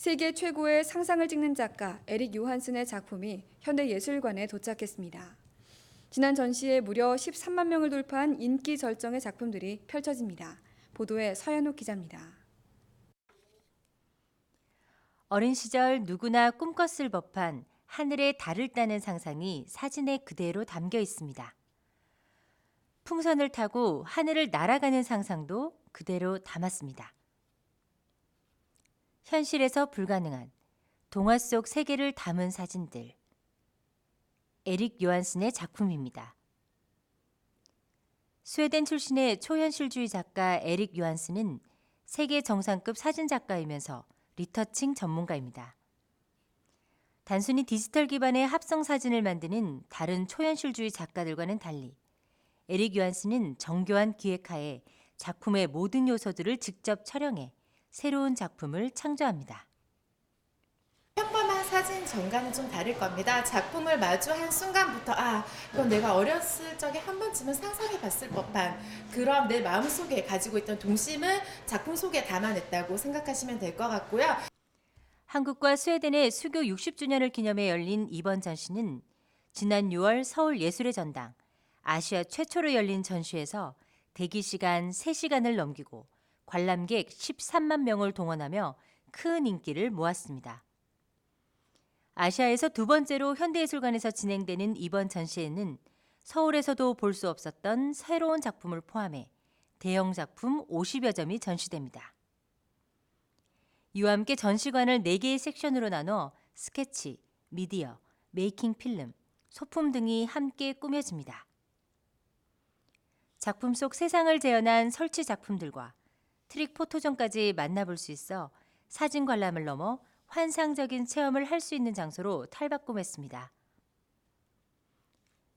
세계 최고의 상상을 찍는 작가 에릭 요한슨의 작품이 현대예술관에 도착했습니다. 지난 전시에 무려 13만 명을 돌파한 인기 절정의 작품들이 펼쳐집니다. 보도에 서현욱 기자입니다. 어린 시절 누구나 꿈꿨을 법한 하늘에 달을 따는 상상이 사진에 그대로 담겨 있습니다. 풍선을 타고 하늘을 날아가는 상상도 그대로 담았습니다. 현실에서 불가능한 동화 속 세계를 담은 사진들. 에릭 요한슨의 작품입니다. 스웨덴 출신의 초현실주의 작가 에릭 요한슨은 세계 정상급 사진 작가이면서 리터칭 전문가입니다. 단순히 디지털 기반의 합성 사진을 만드는 다른 초현실주의 작가들과는 달리 에릭 요한슨은 정교한 기획하에 작품의 모든 요소들을 직접 촬영해 새로운 작품을 창조합니다. 평범한 사진 전과는 좀 다를 겁니다. 작품을 마주한 순간부터 아, 이건 내가 어렸을 적에 한 번쯤은 상상해 봤을 법한 그런 내 마음속에 가지고 있던 동심을 작품 속에 담아냈다고 생각하시면 될 것 같고요. 한국과 스웨덴의 수교 60주년을 기념해 열린 이번 전시는 지난 6월 서울 예술의 전당 아시아 최초로 열린 전시에서 대기 시간 3시간을 넘기고 관람객 13만 명을 동원하며 큰 인기를 모았습니다. 아시아에서 두 번째로 현대예술관에서 진행되는 이번 전시에는 서울에서도 볼 수 없었던 새로운 작품을 포함해 대형 작품 50여 점이 전시됩니다. 이와 함께 전시관을 4개의 섹션으로 나눠 스케치, 미디어, 메이킹 필름, 소품 등이 함께 꾸며집니다. 작품 속 세상을 재현한 설치 작품들과 트릭 포토전까지 만나볼 수 있어 사진 관람을 넘어 환상적인 체험을 할 수 있는 장소로 탈바꿈했습니다.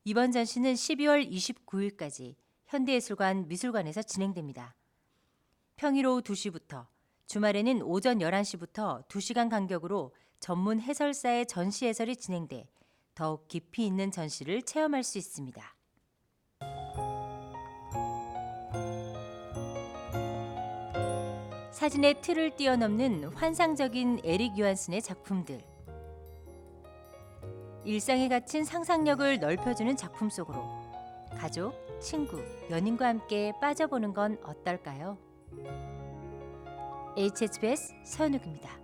이번 전시는 12월 29일까지 현대예술관 미술관에서 진행됩니다. 평일 오후 2시부터 주말에는 오전 11시부터 2시간 간격으로 전문 해설사의 전시 해설이 진행돼 더욱 깊이 있는 전시를 체험할 수 있습니다. 사진의 틀을 뛰어넘는 환상적인 에릭 요한슨의 작품들. 일상에 갇힌 상상력을 넓혀주는 작품 속으로 가족, 친구, 연인과 함께 빠져보는 건 어떨까요? HHBS 서현욱입니다.